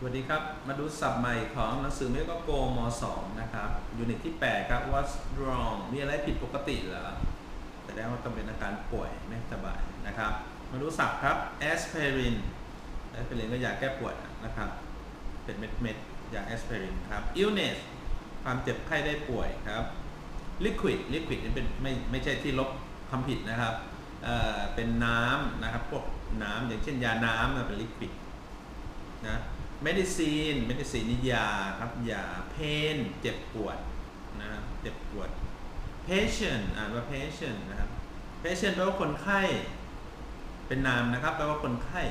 สวัสดีครับ มาดูสับใหม่ของหนังสือเมกโกม 2 นะครับยูนิตที่ 8 ครับ what's wrong มีอะไรผิดปกติเหรอแสดงว่าต้องเป็นอาการป่วยไม่สบายนะครับ มาดูสับครับ aspirin aspirin ก็ยาแก้ปวดนะครับ เป็นเม็ดเม็ดยา aspirin ครับ illness ความเจ็บไข้ได้ป่วยครับ liquid liquid นี่เป็นไม่ไม่ใช่ที่ลบคำผิดนะครับเอ่อเป็นน้ำนะครับพวกน้ำอย่างเช่นยาน้ำนะเป็น liquid medicine medicine นี่ยาครับยา pain เจ็บปวดนะครับเจ็บปวด patient อ่านว่า patient นะครับ patient แปลว่าคนไข้เป็นนามนะครับแปลว่าคนไข้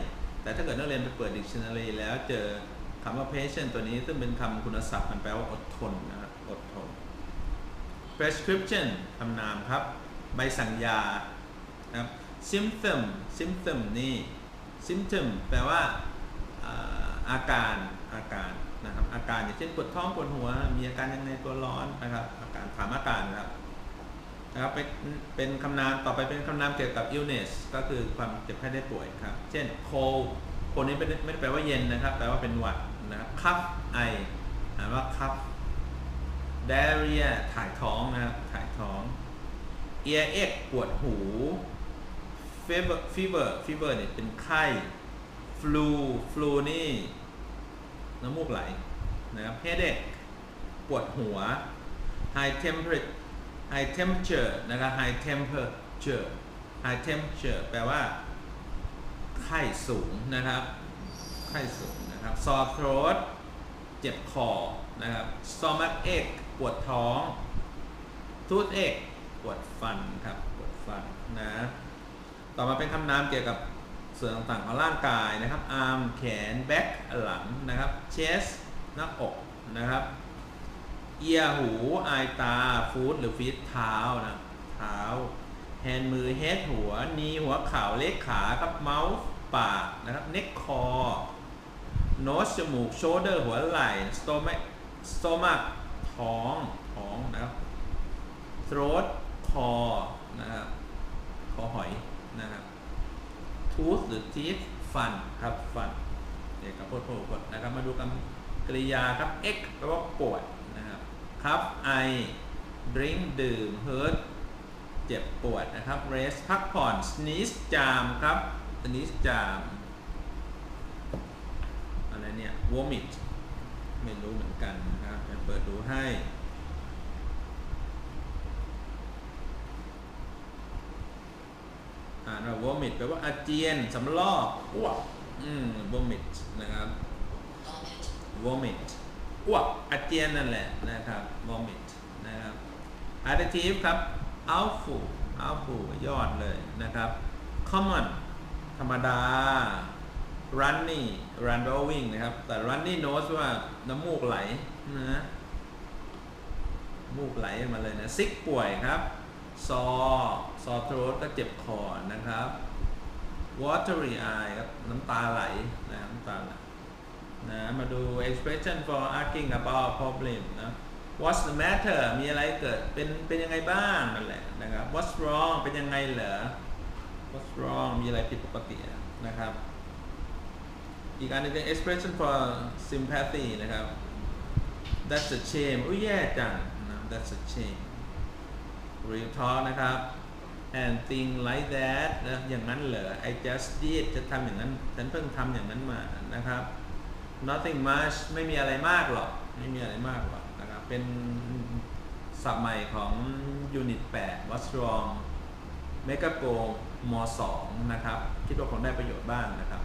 แต่ถ้าเกิดนักเรียนไปเปิด dictionary แล้วเจอคำว่า patient ตัวนี้ซึ่งเป็นคำคุณศัพท์มันแปลว่าอดทนนะครับอดทน prescription คำนามครับ ใบสั่งยานะครับ symptom symptom นี่ symptom แปลว่าอ่า อาการอาการนะครับอาการอย่างเช่นปวดท้องปวดหัว มีอาการยังไงตัวร้อนนะครับ อาการถามอาการนะครับนะครับเป็นเป็นคำนามต่อไปเป็นคำนามเกี่ยวกับ illness ก็คือความเจ็บไข้ได้ป่วยครับ เช่น cold cold นี้ไม่ได้ไม่ได้แปลว่าเย็นนะครับแปลว่าเป็นหวัดนะครับ cough ไออ่านว่า cough diarrhea ถ่ายท้องนะครับถ่ายท้อง earache ปวดหู fever fever fever เนี่ยเป็นไข้ flu flu นี่น้ำมูกไหลนะครับ headache ปวดหัว high temperature high temperature นะครับ high temperature high temperature แปลว่า ไข้สูงนะครับ ไข้สูงนะครับ sore throat เจ็บคอนะครับ stomach ache ปวดท้อง toothache ปวดฟันครับ ปวดฟันนะ ต่อมาเป็นคำนามเกี่ยวกับ ส่วนต่างๆของร่างกายนะครับ arm แขน back หลังนะครับ chest หน้าอกนะครับ ear หู eye ตา foot หรือ feet เท้านะเท้า hand มือ head หัว knee หัวเข่าเล็กขาครับ mouth ปากนะครับ neck คอ nose จมูก shoulder หัวไหล่ stomach stomach ท้องท้องนะครับ throat คอนะครับคอหอยนะครับ tooth หรือ teeth ฟันครับฟันเด็กกับพวกพวกพวกนะครับ มาดูคำกริยาครับ x แปลว่าปวดนะครับครับ I drink ดื่ม hurt เจ็บปวดนะครับ rest พักผ่อน sneeze จามครับ sneeze จามอะไรเนี่ย vomit ไม่รู้เหมือนกันนะครับเปิดดูให้ อ่านว่า vomit แปลว่าอาเจียนสำลอกอ้วกอืม vomit นะครับ vomit อ้วกอาเจียนนั่นแหละนะครับ vomit นะครับ adjective ครับ awful awful ยอดเลยนะครับ common ธรรมดา runny run แปลว่าวิ่งนะครับ แต่ runny nose ว่าน้ำมูกไหลนะมูกไหลมาเลยนะ sick ป่วยครับ ซอซอโทรสก็เจ็บคอนะครับ watery eye ครับน้ำตาไหลนะน้ำตาไหลนะมาดู expression for asking about problem นะ what's the matter มีอะไรเกิดเป็นเป็นยังไงบ้างนั่นแหละนะครับ what's wrong เป็นยังไงเหรอ what's wrong มีอะไรผิดปกตินะครับ อีกอันนึงเป็น expression for sympathy นะครับ that's a shame อุ้ยแย่จังนะ that's a shame real talk นะครับ and thing like that นะอย่างนั้นเหรอ I just did จะทำอย่างนั้น ฉันเพิ่งทำอย่างนั้นมานะครับ nothing much ไม่มีอะไรมากหรอก ไม่มีอะไรมากหรอกนะครับ เป็นศัพท์ใหม่ของ unit 8 what's wrong เมกะโกม 2 นะครับ คิดว่าคงได้ประโยชน์บ้างนะครับ